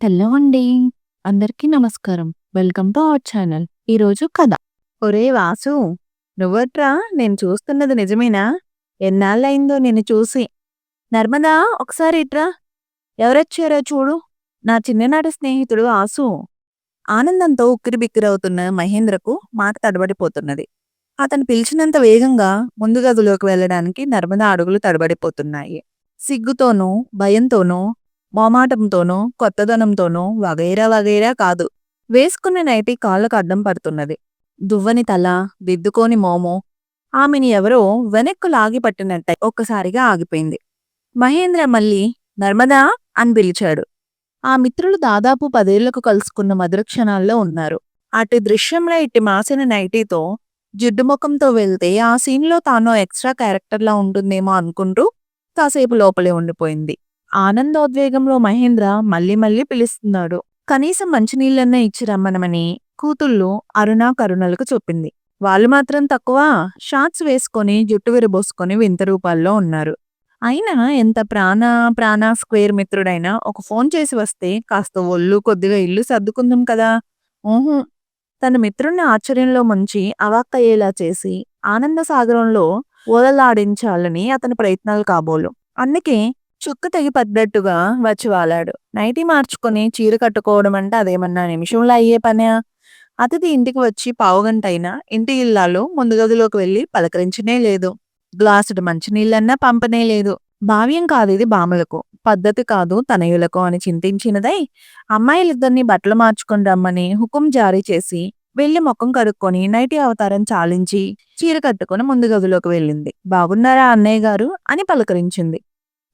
Hello అండి. అందరికీ నమస్కారం. Welcome to our channel. ఈరోజు కథ. ఒరేయ్ వాసు! నువ్వట్రా నేను చూస్తున్నది నిజమేనా? ఎన్నాళ్ళయిందో నిన్ను చూసి. నర్మదా ఒకసారి ఇట్రా. ఎవరొచ్చారో చూడు. నా చిన్ననాటి స్నేహితుడు వాసు. ఆనందంతో ఉక్కిరిబిక్కిరవుతున్న మహేంద్రకు మాట తడబడిపోతున్నది. అతను పిలిచినంత వేగంగా ముందు గదిలోకి వెళ్ళడానికి నర్మదా అడుగులు తడబడిపోతున్నాయి. సిగ్గుతోనూ, భయంతోనూ, మోమాటంతోనో కొత్తదనంతోనో వగైరా వగైరా కాదు. వేసుకున్న నైటీ కాళ్ళకు అడ్డం పడుతున్నది. దువ్వని తల, దిద్దుకోని మోము. ఆమెని ఎవరో వెనక్కు లాగి పట్టినట్టయి ఒక్కసారిగా ఆగిపోయింది. మహేంద్ర మళ్ళీ నర్మదా అని పిలిచాడు. ఆ మిత్రులు దాదాపు పదేళ్ళకు కలుసుకున్న మధుర క్షణాల్లో ఉన్నారు. అటు దృశ్యంలో ఇట్టి మాసిన నైటీతో, జిడ్డు ముఖంతో వెళ్తే ఆ సీన్లో తానో ఎక్స్ట్రా క్యారెక్టర్లా ఉంటుందేమో అనుకుంటూ కాసేపు లోపలే ఉండిపోయింది. ఆనందోద్వేగంలో మహేంద్ర మళ్ళీ మళ్ళీ పిలుస్తున్నాడు. కనీసం మంచినీళ్ళన్నా ఇచ్చి రమ్మనమని కూతుళ్ళు అరుణ, కరుణలకు చెప్పింది. వాళ్ళు మాత్రం తక్కువ షార్ట్స్ వేసుకొని జుట్టు విరబోసుకొని వింత రూపాల్లో ఉన్నారు. అయినా ఎంత ప్రాణ ప్రాణ స్క్వేర్ మిత్రుడైనా ఒక ఫోన్ చేసి వస్తే కాస్త ఒళ్ళు కొద్దిగా ఇల్లు సర్దుకుందాం కదా! ఊహూ తన మిత్రుణ్ణి ఆశ్చర్యంలో ముంచి అవాక్కయ్యేలా చేసి ఆనంద సాగరంలో ఓలలాడించాలని అతని ప్రయత్నాలు కాబోలు. అందుకే చుక్క తెగి పడ్డట్టుగా వచ్చి వాలాడు. నైటీ మార్చుకొని చీర కట్టుకోవడం అంటే అదేమన్నా నిమిషంలో అయ్యే పనా? అతిథి ఇంటికి వచ్చి పావుగంటైనా ఇంటి ఇల్లాలు ముందు గదిలోకి వెళ్ళి పలకరించనే లేదు. గ్లాసుడు మంచినీళ్ళన్నా పంపనే లేదు. భావ్యం ఇది బామలకు. పద్ధతి కాదు తనయులకు అని చింతించినదై అమ్మాయిలిద్దరిని బట్టలు మార్చుకొని రమ్మని హుకుం జారీ చేసి వెళ్ళి ముఖం కడుక్కొని నైటీ అవతారం చాలించి చీర కట్టుకొని ముందు గదిలోకి వెళ్ళింది. బాగున్నారా అన్నయ్య గారు అని పలకరించింది.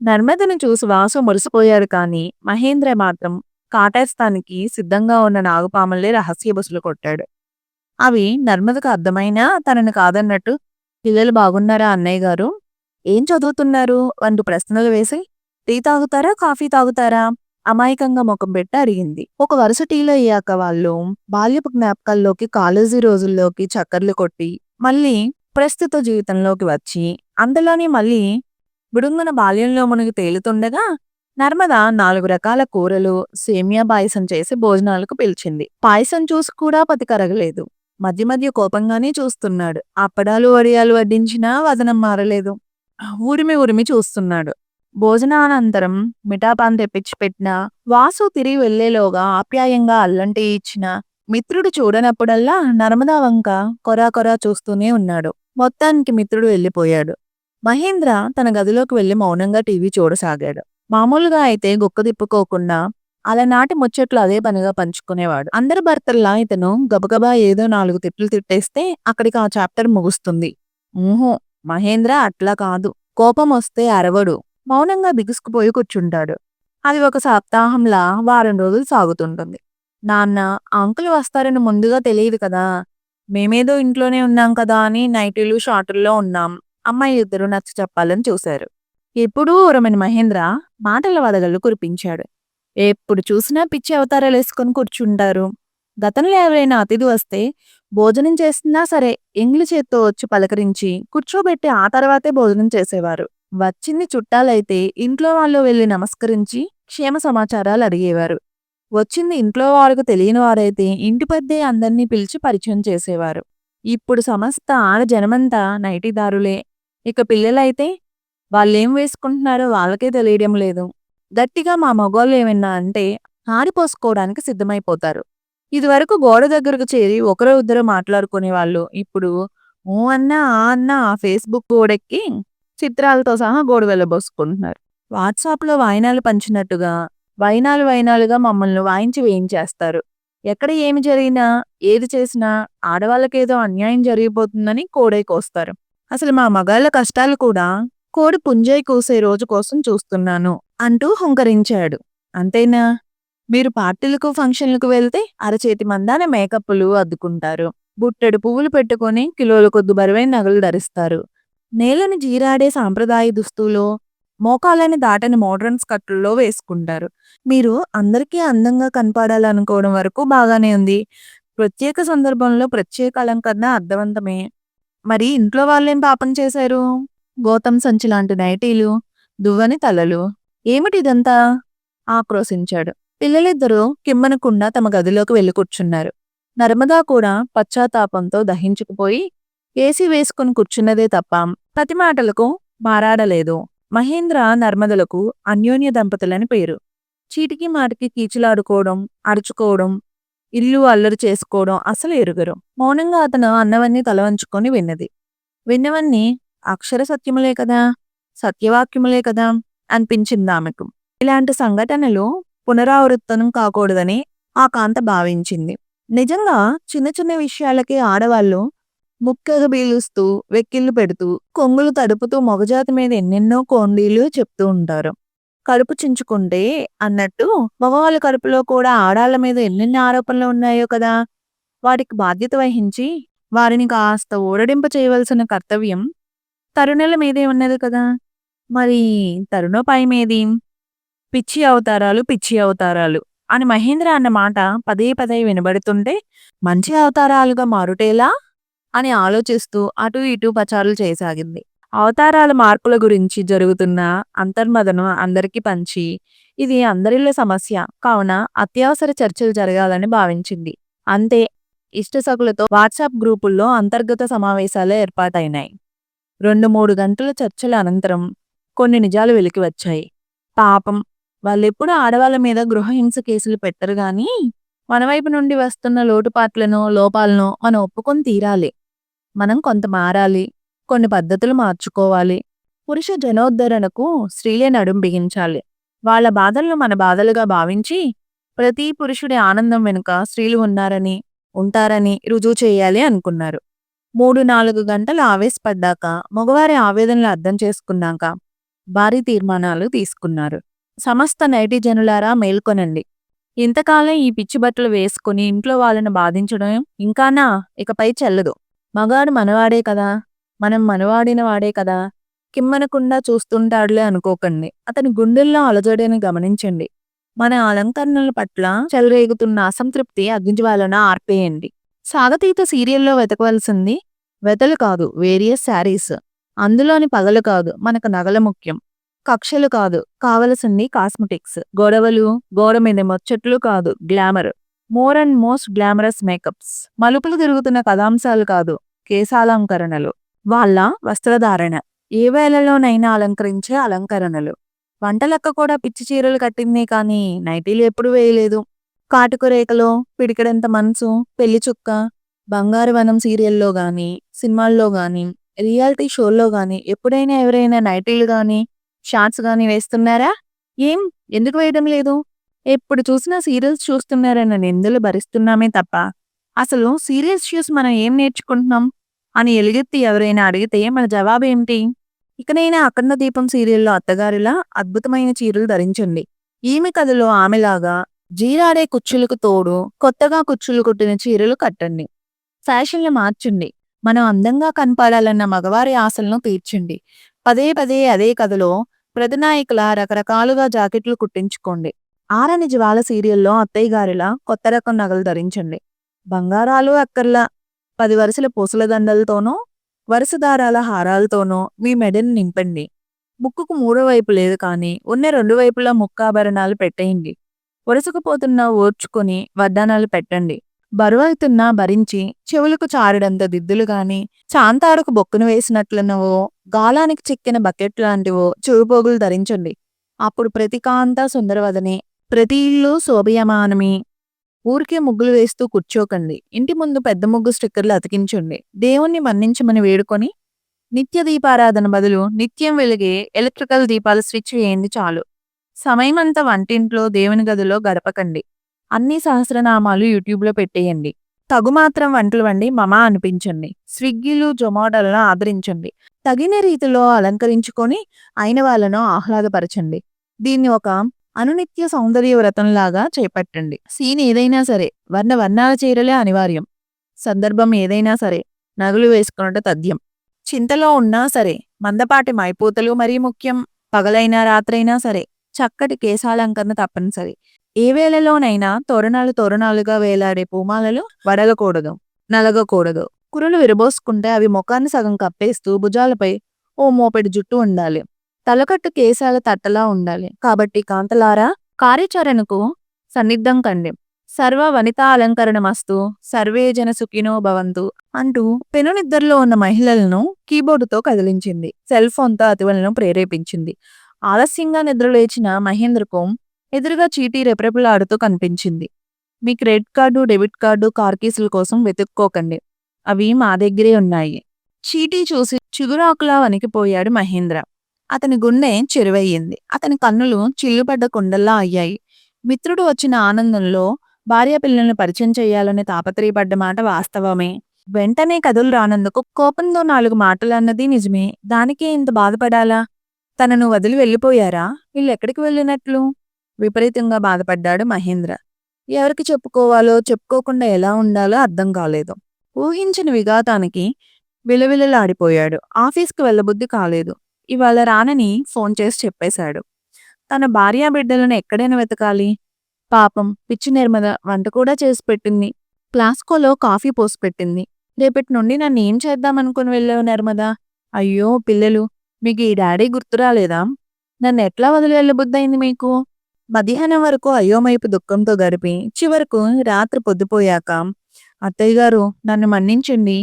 నర్మదను చూసి వాసు మురిసిపోయారు కాని మహేంద్ర మాత్రం కాటేస్తానికి సిద్ధంగా ఉన్న నాగుపాములే రహస్య బుసులు కొట్టాడు. అవి నర్మదకు అర్థమైనా తనను కాదన్నట్టు పిల్లలు బాగున్నారా అన్నయ్య గారు? ఏం చదువుతున్నారు? అంటూ ప్రశ్నలు వేసి టీ తాగుతారా? కాఫీ తాగుతారా? అమాయకంగా ముఖం పెట్టి అరిగింది ఒక వరుస టీలో అయ్యాక వాళ్ళు బాల్యపు జ్ఞాపకాల్లోకి కాలేజీ రోజుల్లోకి చక్కర్లు కొట్టి మళ్ళీ ప్రస్తుత జీవితంలోకి వచ్చి అందులోనే మళ్ళీ బుడుంగున బాల్యంలో మునిగి తేలుతుండగా నర్మద నాలుగు రకాల కూరలు, సేమియా పాయసం చేసి భోజనాలకు పిలిచింది. పాయసం చూసి కూడా పతికరగలేదు మధ్య మధ్య కోపంగానే చూస్తున్నాడు. అప్పడాలు, వడియాలు వడ్డించినా వదనం మారలేదు. ఊరిమి ఉరిమి చూస్తున్నాడు. భోజనానంతరం మిఠాపాన్ తెప్పించి పెట్టినా వాసు తిరిగి వెళ్ళేలోగా ఆప్యాయంగా అల్లంటి ఇచ్చిన ఇచ్చినా మిత్రుడు చూడనప్పుడల్లా నర్మదా వంక కొరా కొరా చూస్తూనే ఉన్నాడు. మొత్తానికి మిత్రుడు వెళ్ళిపోయాడు. మహేంద్ర తన గదిలోకి వెళ్ళి మౌనంగా టీవీ చూడసాగాడు. మామూలుగా అయితే గొక్క తిప్పుకోకుండా అలనాటి ముచ్చట్లు అదే పనిగా పంచుకునేవాడు. అందరి భర్తల్లా ఇతను గబగబా ఏదో నాలుగు తిట్లు తిట్టేస్తే అక్కడికి ఆ చాప్టర్ ముగుస్తుంది. ఊహో మహేంద్ర అట్లా కాదు. కోపం వస్తే అరవడు. మౌనంగా బిగుసుకుపోయి కూర్చుంటాడు. అది ఒక సప్తాహంలా వారం రోజులు సాగుతుంటుంది. నాన్న అంకులు వస్తారని ముందుగా తెలియదు కదా! మేమేదో ఇంట్లోనే ఉన్నాం కదా అని నైటీలు, షార్టుల్లో ఉన్నాం. అమ్మాయి ఇద్దరు నచ్చ చెప్పాలని చూశారు. ఎప్పుడూ ఉరమని మహేంద్ర మాటల వదగళ్ళు కురిపించాడు. ఎప్పుడు చూసినా పిచ్చి అవతారాలు వేసుకొని కూర్చుంటారు. గతంలో ఎవరైనా అతిథి వస్తే భోజనం చేస్తున్నా సరే ఎంగిలి చేత్తో వచ్చి పలకరించి కూర్చోబెట్టి ఆ తర్వాతే భోజనం చేసేవారు. వచ్చింది చుట్టాలైతే ఇంట్లో వాళ్ళు వెళ్ళి నమస్కరించి క్షేమ సమాచారాలు అడిగేవారు. వచ్చింది ఇంట్లో వారికి తెలియని వారైతే ఇంటి పెద్దే అందరినీ పిలిచి పరిచయం చేసేవారు. ఇప్పుడు సమస్త ఆడ జనమంతా నైటీదారులే. ఇక పిల్లలైతే వాళ్ళేం వేసుకుంటున్నారో వాళ్ళకే తెలియడం లేదు. గట్టిగా మా మగోళ్ళు ఏమన్నా అంటే ఆడిపోసుకోవడానికి సిద్ధమైపోతారు. ఇదివరకు గోడ దగ్గరకు చేరి ఒకరో ఇద్దరు మాట్లాడుకునేవాళ్ళు. ఇప్పుడు ఓ అన్నా ఆ అన్నా ఆ ఫేస్‌బుక్ గోడెక్కి చిత్రాలతో సహా గోడ వెళ్ళబోసుకుంటున్నారు. వాట్సాప్‌లో వాయినాలు పంచినట్టుగా వైనాలు వైనాలుగా మమ్మల్ని వాయించి వేయించేస్తారు. ఎక్కడ ఏమి జరిగినా, ఏది చేసినా ఆడవాళ్ళకేదో అన్యాయం జరిగిపోతుందని కోడై కోస్తారు. అసలు మా మగాళ్ళ కష్టాలు కూడా కోడి పుంజై కూసే రోజు కోసం చూస్తున్నాను అంటూ హుంకరించాడు. అంతేనా? మీరు పార్టీలకు, ఫంక్షన్లకు వెళ్తే అరచేతి మందాన మేకప్పులు అద్దుకుంటారు. బుట్టెడు పువ్వులు పెట్టుకొని కిలోల కొద్ది బరువైన నగలు ధరిస్తారు. నేలను జీరాడే సాంప్రదాయ దుస్తులు మోకాలని దాటని మోడ్రన్ స్కర్టుల్లో వేసుకుంటారు. మీరు అందరికీ అందంగా కనపడాలనుకోవడం వరకు బాగానే ఉంది. ప్రత్యేక సందర్భంలో ప్రత్యేక అలంకరణ అర్థవంతమే. మరి ఇంట్లో వాళ్ళేం పాపం చేశారు? గోతం సంచి లాంటి నైటీలు, దువ్వని తలలు. ఏమిటిదంతా? ఆక్రోశించాడు. పిల్లలిద్దరూ కిమ్మనకుండా తమ గదిలోకి వెళ్ళి కూర్చున్నారు నర్మదా కూడా పశ్చాత్తాపంతో దహించుకుపోయి ఏసీ వేసుకుని కూర్చున్నదే తప్ప ప్రతి మాటలకు మారాడలేదు మహేంద్ర నర్మదలకు అన్యోన్య దంపతులని పేరు చీటికి మాటికి కీచులాడుకోవడం అరుచుకోవడం ఇల్లు అల్లరి చేసుకోవడం అసలు ఎరుగరు. మౌనంగా అతను అన్నవన్నీ తలవంచుకొని విన్నది. విన్నవన్నీ అక్షర సత్యములే కదా సత్యవాక్యములే కదా అనిపించింది ఆమెకు. ఇలాంటి సంఘటనలు పునరావృత్తనం కాకూడదని ఆ కాంత భావించింది. నిజంగా చిన్న చిన్న విషయాలకి ఆడవాళ్ళు ముక్కగా బీలుస్తూ వెక్కిళ్ళు పెడుతూ కొంగులు తడుపుతూ మొగజాతి మీద ఎన్నెన్నో కోండీలు చెప్తూ ఉంటారు. కడుపు చించుకుంటే అన్నట్టు మగవాళ్ళ కడుపులో కూడా ఆడాళ్ళ మీద ఎన్నెన్ని ఆరోపణలు ఉన్నాయో కదా! వాటికి బాధ్యత వహించి వారిని కాస్త ఊరడింప చేయవలసిన కర్తవ్యం తరుణుల మీదే ఉన్నది కదా! మరి తరుణోపాయమేది పిచ్చి అవతారాలు పిచ్చి అవతారాలు అని మహేంద్ర అన్న మాట పదే పదే వినబడుతుంటే మంచి అవతారాలుగా మారుటేలా అని ఆలోచిస్తూ అటు ఇటు పచారులు చేయసాగింది. అవతారాల మార్పుల గురించి జరుగుతున్న అంతర్మదను అందరికీ పంచి ఇది అందరిలో సమస్య. కావున అత్యవసర చర్చలు జరగాలని భావించింది. అంతే ఇష్టసకులతో వాట్సాప్ గ్రూపుల్లో అంతర్గత సమావేశాలు ఏర్పాటైనాయి. రెండు మూడు గంటల చర్చల అనంతరం కొన్ని నిజాలు వెలికి వచ్చాయి. పాపం వాళ్ళెప్పుడు ఆడవాళ్ళ మీద గృహహింస కేసులు పెట్టరు గాని మన వైపు నుండి వస్తున్న లోటుపాట్లను లోపాలను మనం ఒప్పుకొని తీరాలి. మనం కొంత మారాలి. కొన్ని పద్ధతులు మార్చుకోవాలి. పురుష జనోద్ధరణకు స్త్రీలే నడుం బిగించాలి. వాళ్ళ బాధలను మన బాధలుగా భావించి ప్రతి పురుషుడి ఆనందం వెనుక స్త్రీలు ఉన్నారని ఉంటారని రుజువు చేయాలి అనుకున్నారు. మూడు నాలుగు గంటలు ఆవేశపడ్డాక మగవారి ఆవేదనలు అర్థం చేసుకున్నాక భారీ తీర్మానాలు తీసుకున్నారు. సమస్త నైటి జనులారా మేల్కొనండి. ఇంతకాలం ఈ పిచ్చి బట్టలు వేసుకుని ఇంట్లో వాళ్ళను బాధించడం ఇంకానా? ఇకపై చెల్లదు. మగాడు మనవాడే కదా. మనం మనవాడిన వాడే కదా కిమ్మనకుండా చూస్తుంటాడులే అనుకోకండి. అతని గుండెల్లో అలజడిని గమనించండి. మన అలంకరణల పట్ల చెలరేగుతున్న అసంతృప్తి అగ్నిజ్వాలన ఆర్పేయండి. సాగతీత సీరియల్లో వెతకవలసింది వెతలు కాదు వేరియస్ శారీస్. అందులోని పగలు కాదు మనకు నగల ముఖ్యం. కక్షలు కాదు కావలసింది కాస్మెటిక్స్. గొడవలు గోడ మీద ముచ్చట్లు కాదు glamour. More and most glamorous makeups. మలుపులు తిరుగుతున్న కథాంశాలు కాదు కేశాలంకరణలు. వాళ్ళ వస్త్రధారణ. ఏ వేళలోనైనా అలంకరించే అలంకరణలు. వంటలక్క కూడా పిచ్చి చీరలు కట్టింది కానీ నైటీలు ఎప్పుడు వేయలేదు. కాటుక రేఖలో పిడికడంత మనసు పెళ్ళి చుక్క బంగారు వనం సీరియల్లో గాని సినిమాల్లో గాని రియాలిటీ షోల్లో గాని ఎప్పుడైనా ఎవరైనా నైటీలు గాని షార్ట్స్ గాని వేస్తున్నారా? ఏం? ఎందుకు వేయడం లేదు? ఎప్పుడు చూసినా సీరియల్స్ చూస్తున్నారన్న నిందలు భరిస్తున్నామే తప్ప. అసలు సీరియల్స్ చూసి మనం ఏం నేర్చుకుంటున్నాం? అని ఎలుగెత్తి ఎవరైనా అడిగితే మన జవాబు ఏమిటి? ఇకనైనా అఖండ దీపం సీరియల్లో అత్తగారిలా అద్భుతమైన చీరలు ధరించండి. ఈమె కథలో ఆమెలాగా జీరాడే కుచ్చులకు తోడు కొత్తగా కుచ్చులు కుట్టిన చీరలు కట్టండి. ఫ్యాషన్లు మార్చండి. మనం అందంగా కనపడాలన్న మగవారి ఆశలను తీర్చండి. పదే పదే అదే కథలో ప్రతినాయకుల రకరకాలుగా జాకెట్లు కుట్టించుకోండి. ఆరని జ్వాల సీరియల్లో అత్తయ్య గారిలా కొత్త రకం నగలు ధరించండి. బంగారాలు అక్కర్లా పది వరుసల పూసల దండలతోనో వరుస దారాల హారాలతోనో మీ మెడని నింపండి. ముక్కుకు మూడో వైపు లేదు కానీ ఉన్న రెండు వైపులా ముక్కాభరణాలు పెట్టేయండి. వరుసకుపోతున్న ఓర్చుకొని వడ్డానాలు పెట్టండి. బరువైతున్నా భరించి చెవులకు చారడంత దిద్దులు గాని చాంతాడుకు బొక్కును వేసినట్లున్నవో గాలానికి చిక్కిన బకెట్ లాంటివో చెవుపోగులు ధరించండి. అప్పుడు ప్రతి కాంతా సుందరవదని ప్రతి ఇల్లు శోభయమానమి ఊరికే ముగ్గులు వేస్తూ కూర్చోకండి. ఇంటి ముందు పెద్ద ముగ్గు స్టిక్కర్లు అతికించండి. దేవుణ్ణి మన్నించమని వేడుకొని నిత్య దీపారాధన బదులు నిత్యం వెలిగే ఎలక్ట్రికల్ దీపాలు స్విచ్ చేయండి చాలు. సమయమంతా వంటింట్లో దేవుని గదిలో గడపకండి. అన్ని సహస్రనామాలు యూట్యూబ్లో పెట్టేయండి. తగు మాత్రం వంటలు వండి మమా అనిపించండి. స్విగ్గీలు జొమాటోలను ఆదరించండి. తగిన రీతిలో అలంకరించుకొని అయిన వాళ్ళను ఆహ్లాదపరచండి. దీన్ని ఒక అనునిత్య సౌందర్య వ్రతంలాగా చేపట్టండి. సీన్ ఏదైనా సరే వర్ణ వర్ణాల చీరలే అనివార్యం. సందర్భం ఏదైనా సరే నగులు వేసుకున్నట్టు తథ్యం. చింతలో ఉన్నా సరే మందపాటి మైపూతలు మరీ ముఖ్యం. పగలైనా రాత్రైనా సరే చక్కటి కేశాలంకరణ తప్పనిసరి. ఏ వేళలోనైనా తోరణాలు తోరణాలుగా వేలాడే పూమాలలు వడగకూడదు నలగకూడదు. కురులు విరబోసుకుంటే అవి ముఖాన్ని సగం కప్పేస్తూ భుజాలపై ఓ మోపెడు జుట్టు ఉండాలి. తలకట్టు కేశాల తట్టలా ఉండాలి. కాబట్టి కాంతలారా కార్యాచరణకు సన్నిద్ధం కండి. సర్వ వనితా అలంకరణమస్తు సర్వే జన సుఖినో భవంతు అంటూ పెను నిద్రలో ఉన్న మహిళలను కీబోర్డుతో కదిలించింది. సెల్ ఫోన్తో అతివలను ప్రేరేపించింది. ఆలస్యంగా నిద్రలేచిన మహేంద్రకు ఎదురుగా చీటీ రెపరెపలాడుతూ కనిపించింది. మీ credit card debit card car కీసుల కోసం వెతుక్కోకండి. అవి మా దగ్గరే ఉన్నాయి. చీటీ చూసి చిగురాకులా వణికిపోయాడు మహేంద్ర. అతని గుండె చెరువయ్యింది. అతని కన్నులు చిల్లుపడ్డ కుండల్లా అయ్యాయి. మిత్రుడు వచ్చిన ఆనందంలో భార్య పిల్లల్ని పరిచయం చేయాలని తాపత్రయపడ్డ మాట వాస్తవమే. వెంటనే కథలు రానందుకు కోపంతో నాలుగు మాటలు అన్నది నిజమే. దానికే ఇంత బాధపడాలా? తనను వదిలి వెళ్ళిపోయారా? వీళ్ళు ఎక్కడికి వెళ్ళినట్లు? విపరీతంగా బాధపడ్డాడు మహేంద్ర. ఎవరికి చెప్పుకోవాలో చెప్పుకోకుండా ఎలా ఉండాలో అర్థం కాలేదు. ఊహించిన విఘాతానికి విలవిలలాడిపోయాడు. ఆఫీస్కి వెళ్ళబుద్ధి కాలేదు. ఇవాళ రానని ఫోన్ చేసి చెప్పేశాడు. తన భార్యా బిడ్డలను ఎక్కడైనా వెతకాలి? పాపం పిచ్చి నిర్మద వంట కూడా చేసి పెట్టింది. ప్లాస్కోలో కాఫీ పోసి పెట్టింది. రేపటి నుండి నన్ను ఏం చేద్దామనుకుని వెళ్ళావు నిర్మద అయ్యో పిల్లలు మీకు ఈ డాడీ గుర్తురాలేదా నన్ను ఎట్లా వదిలి వెళ్ళబుద్దయింది మీకు? మధ్యాహ్నం వరకు అయోమైపు దుఃఖంతో గడిపి చివరకు రాత్రి పొద్దుపోయాక అత్తయ్య గారు నన్ను మన్నించండి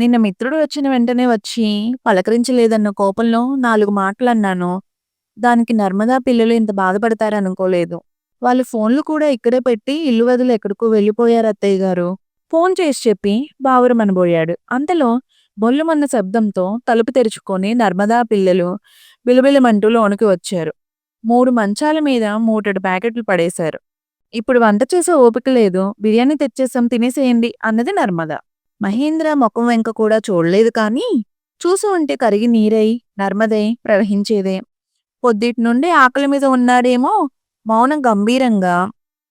నిన్న మిత్రుడు వచ్చిన వెంటనే వచ్చి పలకరించలేదన్న కోపంలో నాలుగు మాటలు అన్నాను. దానికి నర్మదా పిల్లలు ఇంత బాధపడతారనుకోలేదు వాళ్ళు ఫోన్లు కూడా ఇక్కడే పెట్టి ఇల్లు వదిలి ఎక్కడికో వెళ్ళిపోయారు అత్తయ్య గారు. ఫోన్ చేసి చెప్పి బావురమనబోయాడు అంతలో బొల్లుమన్న శబ్దంతో తలుపు తెరుచుకొని నర్మదా పిల్లలు బిలబిలమంటూ లోనికి వచ్చారు. మూడు మంచాల మీద మూటడు ప్యాకెట్లు పడేశారు. ఇప్పుడు వంట చేసే ఓపిక లేదు. బిర్యానీ తెచ్చేసాం తినేసేయండి అన్నది నర్మదా. మహేంద్ర ముఖం వెంక కూడా చూడలేదు కానీ చూసి ఉంటే కరిగి నీరై నర్మదై ప్రవహించేదే. పొద్దుటి నుండి ఆకలి మీద ఉన్నాడేమో మౌనం గంభీరంగా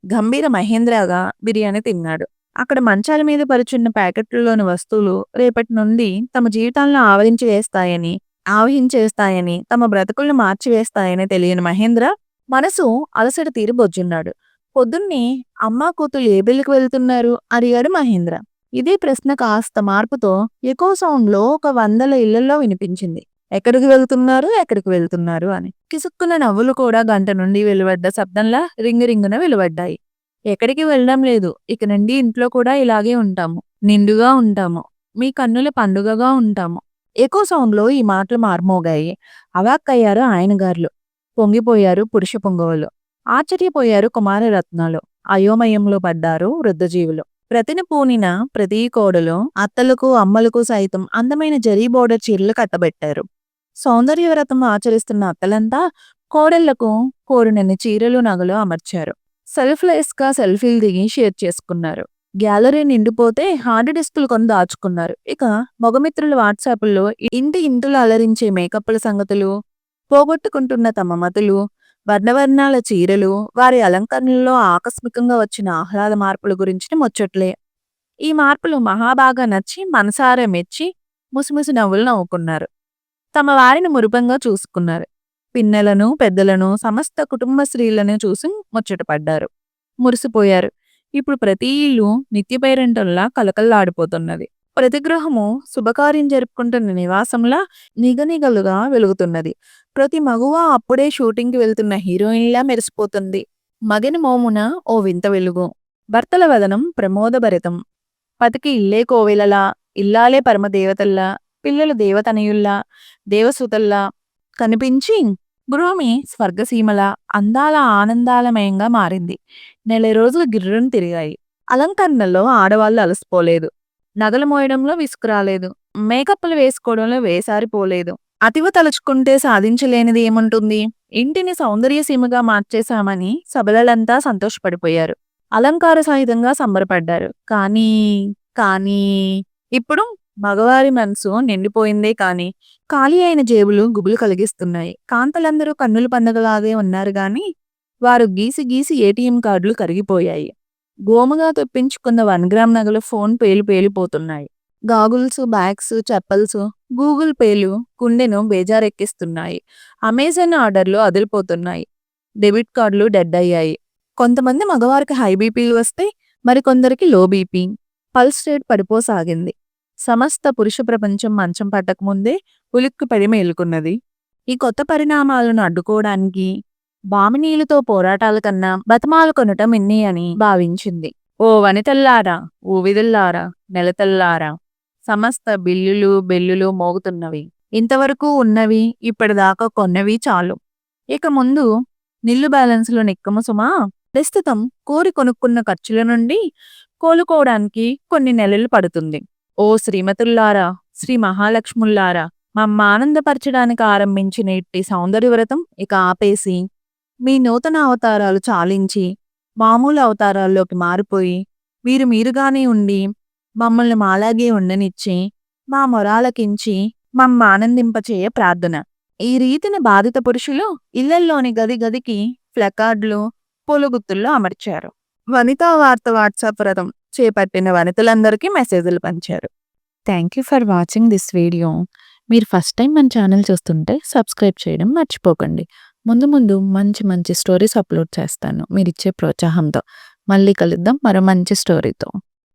గంభీర మహేంద్రగా బిర్యానీ తిన్నాడు. అక్కడ మంచాల మీద పరుచున్న ప్యాకెట్లలోని వస్తువులు రేపటి నుండి తమ జీవితాలను ఆవరించి వేస్తాయని ఆవహించేస్తాయని తమ బ్రతుకులను మార్చివేస్తాయని తెలియని మహేంద్ర మనసు అలసట తీరి బొజ్జున్నాడు. పొద్దున్నే అమ్మా కూతురు ఏ బిల్లుకు వెళ్తున్నారు? అడిగాడు మహేంద్ర. ఇదే ప్రశ్న కాస్త మార్పుతో ఎక్కువ సౌండ్లో ఒక వందల ఇళ్ళలో వినిపించింది. ఎక్కడికి వెళ్తున్నారు? ఎక్కడికి వెళ్తున్నారు? అని. కిసుక్కున నవ్వులు కూడా గంట నుండి వెలువడ్డ శబ్దంలా రింగు రింగున వెలువడ్డాయి. ఎక్కడికి వెళ్ళడం లేదు. ఇక నుండి ఇంట్లో కూడా ఇలాగే ఉంటాము. నిండుగా ఉంటాము. మీ కన్నుల పండుగగా ఉంటాము. ఎక్కువ సౌండ్లో ఈ మాటలు మార్మోగాయి. అవాక్కయ్యారు ఆయన గారులు పొంగిపోయారు పురుష పొంగవులు. ఆశ్చర్యపోయారు కుమారరత్నాలు. అయోమయంలో పడ్డారు వృద్ధజీవులు. ప్రతిన పూనిన ప్రతి కోడలో అత్తలకు అమ్మలకు సైతం అందమైన జరీ బోర్డర్ చీరలు కట్టబెట్టారు. సౌందర్యవ్రతం ఆచరిస్తున్న అత్తలంతా కోడళ్ళకు కోరినన్ని చీరలు నగలు అమర్చారు. సెల్ఫ్లెస్గా సెల్ఫీలు దిగి షేర్ చేసుకున్నారు. గ్యాలరీ నిండిపోతే హార్డ్ డిస్కులు కొని దాచుకున్నారు. ఇక మగమిత్రుల వాట్సాప్లో ఇంటి ఇంటులు అలరించే మేకప్ల సంగతులు పోగొట్టుకుంటున్న తమ మతులు వర్ణవర్ణాల చీరలు వారి అలంకరణలో ఆకస్మికంగా వచ్చిన ఆహ్లాద మార్పుల గురించి ముచ్చట్లే. ఈ మార్పులు మహాబాగా నచ్చి మనసారా మెచ్చి ముసిముసి నవ్వులు నవ్వుకున్నారు. తమ వారిని మురుపంగా చూసుకున్నారు. పిన్నెలను పెద్దలను సమస్త కుటుంబ స్త్రీలను చూసి ముచ్చటపడ్డారు. మురిసిపోయారు. ఇప్పుడు ప్రతి ఇల్లు నిత్య కలకల్లాడిపోతున్నది ప్రతి గృహము శుభకార్యం జరుపుకుంటున్న నివాసంలా నిగనిగలుగా వెలుగుతున్నది. ప్రతి మగువ అప్పుడే షూటింగ్కి వెళ్తున్న హీరోయిన్లా మెరిసిపోతుంది. మగని మోమున ఓ వింత వెలుగు. భర్తల వదనం ప్రమోదభరితం. పతికి ఇల్లే కోవెలలా ఇల్లాలే పరమదేవతల్లా పిల్లలు దేవతనయుల్లా దేవసుతల్లా కనిపించి గృహమి స్వర్గసీమల అందాల ఆనందాలమయంగా మారింది. నెల రోజులు గిర్రును తిరిగాయి. అలంకరణలో ఆడవాళ్ళు అలసిపోలేదు. నగలు మోయడంలో విసుకురాలేదు మేకప్లు వేసుకోవడంలో వేసారిపోలేదు. అతివ తలుచుకుంటే సాధించలేనిది ఏముంటుంది? ఇంటిని సౌందర్య సీమగా మార్చేశామని సబలలంతా సంతోషపడిపోయారు. అలంకార సహితంగా సంబరపడ్డారు. కానీ కానీ ఇప్పుడు మగవారి మనసు నిండిపోయిందే కాని ఖాళీ అయిన జేబులు గుబులు కలిగిస్తున్నాయి. కాంతలందరూ కన్నులు పండగలాగే ఉన్నారు గాని వారు గీసి గీసి ఏటీఎం కార్డులు కరిగిపోయాయి. గోముగా తెప్పించుకున్న వన్ గ్రామ్ నగలు ఫోన్ పేలు పేలిపోతున్నాయి గాగుల్స్ బ్యాగ్స్ చెప్పల్స్ గూగుల్ పేలు కుండెను బేజారెక్కిస్తున్నాయి. అమెజాన్ ఆర్డర్లు అదిలిపోతున్నాయి. డెబిట్ కార్డులు డెడ్ అయ్యాయి. కొంతమంది మగవారికి హై బీపీలు వస్తే మరికొందరికి లో బీపీ. Pulse rate పడిపోసాగింది. సమస్త పురుష ప్రపంచం మంచం పట్టకముందే ఉలిక్కిపడి మేలుకున్నది. ఈ కొత్త పరిణామాలను అడ్డుకోవడానికి బామినీలతో పోరాటాల కన్నా బతమాలు కొనటం ఎన్ని అని భావించింది. ఓ వనితల్లారా ఊవిదుల్లారా నెలతల్లారా సమస్త బిల్లులు బెల్లులు మోగుతున్నవి. ఇంతవరకు ఉన్నవి ఇప్పటిదాకా కొన్నవి చాలు. ఇక ముందు నిల్లు బ్యాలెన్స్లో నిక్కము సుమా. ప్రస్తుతం కోరి కొనుక్కున్న ఖర్చుల నుండి కోలుకోవడానికి కొన్ని నెలలు పడుతుంది. ఓ శ్రీమతుల్లారా శ్రీ మహాలక్ష్ముల్లారా మమ్మ ఆనందపరచడానికి ఆరంభించిన ఇట్టి సౌందర్యవ్రతం ఇక ఆపేసి మీ నూతన అవతారాలు చాలించి మామూలు అవతారాల్లోకి మారిపోయి మీరు మీరుగానే ఉండి మమ్మల్ని మాలాగే ఉండనిచ్చి మా మొరాలకించి మమ్మ ఆనందింపచేయ ప్రార్థన. ఈ రీతిన బాధిత పురుషులు ఇళ్ళల్లోని గది గదికి ప్లకార్డులు పొలుగుత్తుల్లో అమర్చారు. వనితా వార్త వాట్సాప్ వ్రతం చేపట్టిన వనితలందరికీ మెసేజ్లు పంచారు. Thank you for watching this video. మీరు ఫస్ట్ టైం మన ఛానల్ చూస్తుంటే సబ్స్క్రైబ్ చేయడం మర్చిపోకండి. ముందు ముందు మంచి మంచి స్టోరీస్ అప్లోడ్ చేస్తాను. మీరు ఇచ్చే ప్రోత్సాహంతో. మళ్ళీ కలుద్దాం. మరో మంచి స్టోరీతో.